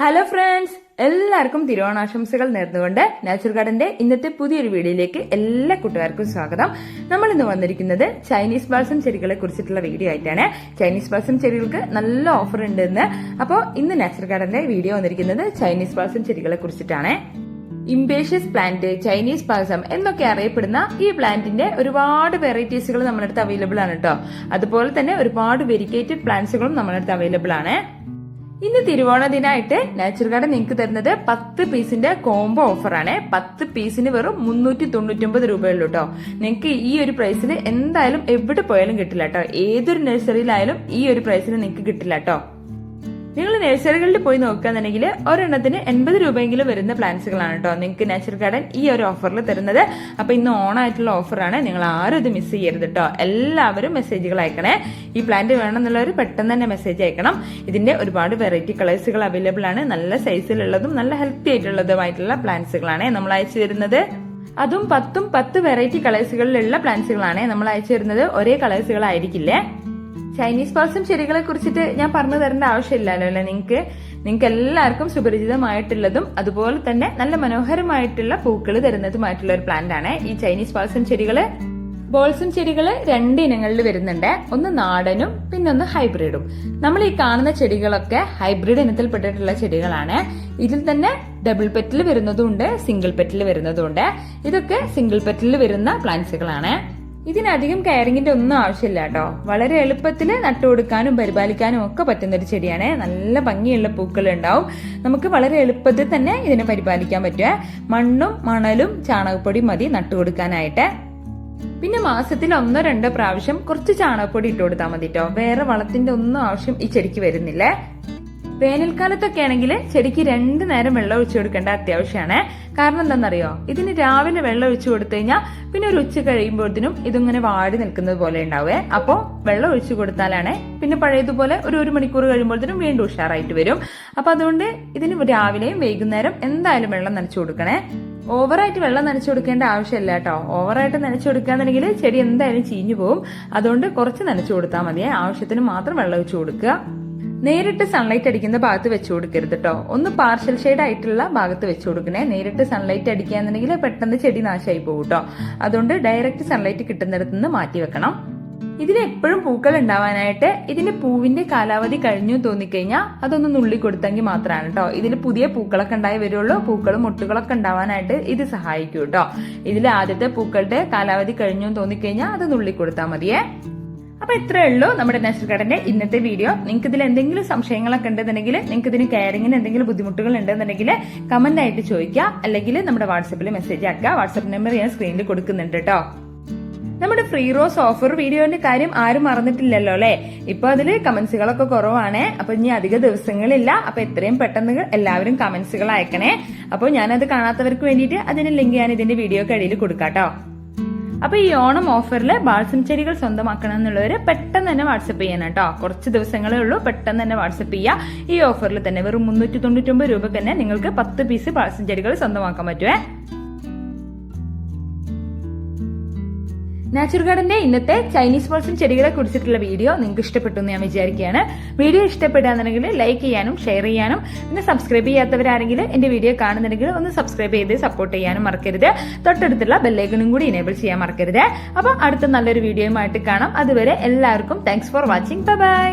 Hello friends എല്ലാവർക്കും തിരുവോണാശംസകൾ നേർന്നുകൊണ്ട് natural ഗാർഡന്റെ ഇന്നത്തെ പുതിയൊരു വീഡിയോയിലേക്ക് എല്ലാ കൂട്ടുകാർക്കും സ്വാഗതം. നമ്മൾ ഇന്ന് വന്നിരിക്കുന്നത് ചൈനീസ് ബാൾസം ചെടികളെ കുറിച്ചിട്ടുള്ള വീഡിയോ ആയിട്ടാണ്. ചൈനീസ് ബാൾസം ചെടികൾക്ക് നല്ല ഓഫർ ഉണ്ട് ഇന്ന് അപ്പോൾ ഇന്ന് നാച്ചുറൽ ഗാർഡന്റെ വീഡിയോ വന്നിരിക്കുന്നത് ചൈനീസ് ബാൾസം ചെടികളെ കുറിച്ചിട്ടാണ്. ഇംബേഷ്യസ് പ്ലാന്റ് ചൈനീസ് പാസം എന്നൊക്കെ അറിയപ്പെടുന്ന ഈ പ്ലാന്റിന്റെ ഒരുപാട് വെറൈറ്റീസുകൾ നമ്മുടെ അടുത്ത് അവൈലബിൾ ആണ് കേട്ടോ അതുപോലെ തന്നെ ഒരുപാട് വെരിക്കേറ്റഡ് പ്ലാന്റ്സുകളും നമ്മുടെ അടുത്ത് അവൈലബിൾ ആണ്. ഇന്ന് തിരുവോണ ദിനമായിട്ട് നാച്ചുറൽ ഗാർഡൻ നിങ്ങൾക്ക് തരുന്നത് പത്ത് പീസിന്റെ കോംബോ ഓഫറാണ് പത്ത് പീസിന് വെറും മുന്നൂറ്റി തൊണ്ണൂറ്റൊമ്പത് രൂപയുള്ളൂ കേട്ടോ നിങ്ങൾക്ക് ഈ ഒരു പ്രൈസിൽ എന്തായാലും എവിടെ പോയാലും കിട്ടില്ല കേട്ടോ ഏതൊരു നഴ്സറിയിലായാലും ഈ ഒരു പ്രൈസിന് നിങ്ങൾക്ക് കിട്ടില്ല കേട്ടോ നിങ്ങൾ നഴ്സറികളിൽ പോയി നോക്കുകയാണെന്നുണ്ടെങ്കിൽ ഒരെണ്ണത്തിന് എൺപത് രൂപയെങ്കിലും വരുന്ന പ്ലാന്റ്സുകളാണ് കേട്ടോ. നിങ്ങൾക്ക് നാച്ചുറൽ ഗാർഡൻ ഈ ഒരു ഓഫറിൽ തരുന്നത്. അപ്പോൾ ഇന്ന് ഓണായിട്ടുള്ള ഓഫറാണ് നിങ്ങൾ ആരും ഇത് മിസ് ചെയ്യരുത് കേട്ടോ. എല്ലാവരും മെസ്സേജുകൾ അയക്കണേ. ഈ പ്ലാന്റ് വേണമെന്നുള്ളവർ പെട്ടെന്ന് തന്നെ മെസ്സേജ് അയക്കണം. ഇതിന്റെ ഒരുപാട് വെറൈറ്റി കളേഴ്സുകൾ അവൈലബിൾ ആണ്. നല്ല സൈസിലുള്ളതും നല്ല ഹെൽത്തി ആയിട്ടുള്ളതുമായിട്ടുള്ള പ്ലാന്റ്സുകളാണ് നമ്മൾ അയച്ചു തരുന്നത്. അതും പത്തും പത്ത് വെറൈറ്റി കളേഴ്സുകളിലുള്ള പ്ലാന്റ്സുകളാണ് നമ്മൾ അയച്ചു തരുന്നത്. ഒരേ കളേഴ്സുകളായിരിക്കില്ലേ ചൈനീസ് പാൽസും ചെടികളെ കുറിച്ചിട്ട് ഞാൻ പറഞ്ഞു തരേണ്ട ആവശ്യമില്ലല്ലോ അല്ലെ നിങ്ങൾക്ക് നിങ്ങൾക്ക് എല്ലാവർക്കും സുപരിചിതമായിട്ടുള്ളതും അതുപോലെ തന്നെ നല്ല മനോഹരമായിട്ടുള്ള പൂക്കൾ തരുന്നതുമായിട്ടുള്ള ഒരു പ്ലാന്റ് ആണ് ഈ ചൈനീസ് പാസം ചെടികൾ. ബോൾസം ചെടികൾ രണ്ട് ഇനങ്ങളിൽ വരുന്നുണ്ട്. ഒന്ന് നാടനും പിന്നെ ഒന്ന് ഹൈബ്രിഡും നമ്മൾ ഈ കാണുന്ന ചെടികളൊക്കെ ഹൈബ്രിഡ് ഇനത്തിൽപ്പെട്ടിട്ടുള്ള ചെടികളാണ്. ഇതിൽ തന്നെ ഡബിൾ പെറ്റിൽ വരുന്നതും ഉണ്ട് സിംഗിൾ പെറ്റിൽ വരുന്നതും ഉണ്ട് ഇതൊക്കെ സിംഗിൾ പെറ്റിൽ വരുന്ന പ്ലാന്റ്സുകളാണ് ഇതിനധികം കെയറിങ്ങിന്റെ ഒന്നും ആവശ്യമില്ല കേട്ടോ. വളരെ എളുപ്പത്തിൽ നട്ടുകൊടുക്കാനും പരിപാലിക്കാനും ഒക്കെ പറ്റുന്ന ഒരു ചെടിയാണ്. നല്ല ഭംഗിയുള്ള പൂക്കൾ ഉണ്ടാവും നമുക്ക് വളരെ എളുപ്പത്തിൽ തന്നെ ഇതിനെ പരിപാലിക്കാൻ പറ്റുക മണ്ണും മണലും ചാണകപ്പൊടി മതി നട്ടുകൊടുക്കാനായിട്ട് പിന്നെ മാസത്തിൽ ഒന്നോ രണ്ടോ പ്രാവശ്യം കുറച്ച് ചാണകപ്പൊടി ഇട്ട് കൊടുത്താൽ മതി കേട്ടോ വേറെ വളത്തിന്റെ ഒന്നും ആവശ്യം ഈ ചെടിക്ക് വരുന്നില്ലേ. വേനൽക്കാലത്തൊക്കെ ആണെങ്കിൽ ചെടിക്ക് രണ്ടു നേരം വെള്ളം ഒഴിച്ചു കൊടുക്കേണ്ട അത്യാവശ്യമാണ് കാരണം എന്താണെന്നറിയോ? ഇതിന് രാവിലെ വെള്ളം ഒഴിച്ചു കൊടുത്തു കഴിഞ്ഞാൽ പിന്നെ ഒരു ഉച്ച കഴിയുമ്പോഴത്തേനും ഇതിങ്ങനെ വാടി നിൽക്കുന്നത് പോലെ ഉണ്ടാവേ. അപ്പോൾ വെള്ളം ഒഴിച്ചു കൊടുത്താലാണ് പിന്നെ പഴയതുപോലെ ഒരു ഒരു മണിക്കൂർ കഴിയുമ്പോഴത്തേനും വീണ്ടും ഉഷാറായിട്ട് വരും. അപ്പൊ അതുകൊണ്ട് ഇതിന് രാവിലെയും വൈകുന്നേരം എന്തായാലും വെള്ളം നനച്ചു കൊടുക്കണേ. ഓവറായിട്ട് വെള്ളം നനച്ചു കൊടുക്കേണ്ട ആവശ്യമില്ല കേട്ടോ. ഓവറായിട്ട് നനച്ചു കൊടുക്കാന്നുണ്ടെങ്കിൽ ചെടി എന്തായാലും ചീഞ്ഞു പോകും അതുകൊണ്ട് കുറച്ച് നനച്ചു കൊടുത്താൽ മതിയെ. ആവശ്യത്തിന് മാത്രം വെള്ളം ഒഴിച്ചു കൊടുക്കുക. നേരിട്ട് സൺലൈറ്റ് അടിക്കുന്ന ഭാഗത്ത് വെച്ചു കൊടുക്കരുത് കേട്ടോ ഒന്ന് പാർഷ്യൽ ഷെയ്ഡ് ആയിട്ടുള്ള ഭാഗത്ത് വെച്ചു കൊടുക്കണേ. നേരിട്ട് സൺലൈറ്റ് അടിക്കുകയാണെന്നുണ്ടെങ്കിൽ പെട്ടെന്ന് ചെടി നാശമായി പോകും കേട്ടോ അതുകൊണ്ട് ഡയറക്റ്റ് സൺലൈറ്റ് കിട്ടുന്നിടത്ത് നിന്ന് മാറ്റി വെക്കണം. ഇതിന് എപ്പോഴും പൂക്കൾ ഉണ്ടാവാനായിട്ട് ഇതിന്റെ പൂവിന്റെ കാലാവധി കഴിഞ്ഞു തോന്നിക്കഴിഞ്ഞാൽ അതൊന്ന് നുള്ളി കൊടുത്തെങ്കിൽ മാത്രമാണ് കേട്ടോ ഇതിൽ പുതിയ പൂക്കളൊക്കെ ഉണ്ടായി വരുള്ളൂ. പൂക്കളും മുട്ടുകളൊക്കെ ഉണ്ടാവാനായിട്ട് ഇത് സഹായിക്കും കേട്ടോ ഇതിൽ ആദ്യത്തെ പൂക്കളുടെ കാലാവധി കഴിഞ്ഞു തോന്നിക്കഴിഞ്ഞാൽ അത് നുള്ളി കൊടുത്താൽ മതിയേ. അപ്പൊ ഇത്രയേ ഉള്ളൂ നമ്മുടെ നാച്ചുറൽ ഗാർഡന്റെ ഇന്നത്തെ വീഡിയോ. നിങ്ങൾക്ക് ഇതിൽ എന്തെങ്കിലും സംശയങ്ങളൊക്കെ ഉണ്ടെന്നുണ്ടെങ്കിൽ നിങ്ങൾക്ക് ഇതിന് കെയറിങ്ങിന് എന്തെങ്കിലും ബുദ്ധിമുട്ടുകൾ ഉണ്ടെന്നുണ്ടെങ്കിൽ കമന്റ് ആയിട്ട് ചോദിക്കുക. അല്ലെങ്കിൽ നമ്മുടെ വാട്സപ്പിൽ മെസ്സേജ് ആക്കുക. വാട്സപ്പ് നമ്പർ ഞാൻ സ്ക്രീനിൽ കൊടുക്കുന്നുണ്ട് കേട്ടോ നമ്മുടെ ഫ്രീ റോസ് ഓഫർ വീഡിയോന്റെ കാര്യം ആരും മറന്നിട്ടില്ലല്ലോ അല്ലെ? ഇപ്പൊ അതിൽ കമന്റ്സുകളൊക്കെ കുറവാണ്. അപ്പൊ ഇനി അധിക ദിവസങ്ങളില്ല. അപ്പൊ എത്രയും പെട്ടെന്ന് എല്ലാവരും കമന്റ്സുകൾ അയക്കണേ. അപ്പോൾ ഞാനത് കാണാത്തവർക്ക് വേണ്ടിയിട്ട് അതിന് ലിങ്ക് ഞാൻ ഇതിന്റെ വീഡിയോ കടിയിൽ കൊടുക്കാട്ടോ അപ്പൊ ഈ ഓണം ഓഫറിൽ ബാൾസം ചെടികൾ സ്വന്തമാക്കണം എന്നുള്ളവര് പെട്ടെന്ന് തന്നെ വാട്സപ്പ് ചെയ്യണം കേട്ടോ. കുറച്ച് ദിവസങ്ങളേ ഉള്ളൂ പെട്ടെന്ന് തന്നെ വാട്സപ്പ് ചെയ്യുക ഈ ഓഫറിൽ തന്നെ വെറും മുന്നൂറ്റി തൊണ്ണൂറ്റൊമ്പത് രൂപ തന്നെ നിങ്ങൾക്ക് പത്ത് പീസ് ബാൾസം ചെടികൾ സ്വന്തമാക്കാൻ പറ്റുമേ നാച്ചുറൽ ഗാർഡന്റെ ഇന്നത്തെ ചൈനീസ് ബോൾസം ചെടികളെ കുറിച്ചിട്ടുള്ള വീഡിയോ നിങ്ങൾക്ക് ഇഷ്ടപ്പെട്ടു എന്ന് ഞാൻ വിചാരിക്കുകയാണ്. വീഡിയോ ഇഷ്ടപ്പെടുകയാണെന്നുണ്ടെങ്കിൽ ലൈക്ക് ചെയ്യാനും ഷെയർ ചെയ്യാനും പിന്നെ സബ്സ്ക്രൈബ് ചെയ്യാത്തവരാണെങ്കിൽ എന്റെ വീഡിയോ കാണുന്നുണ്ടെങ്കിൽ ഒന്ന് സബ്സ്ക്രൈബ് ചെയ്ത് സപ്പോർട്ട് ചെയ്യാനും മറക്കരുത്. തൊട്ടടുത്തുള്ള ബെല്ലൈക്കണും കൂടി എനേബിൾ ചെയ്യാൻ മറക്കരുത്. അപ്പോൾ അടുത്ത നല്ലൊരു വീഡിയോയുമായിട്ട് കാണാം. അതുവരെ എല്ലാവർക്കും താങ്ക്സ് ഫോർ വാച്ചിങ് ബൈ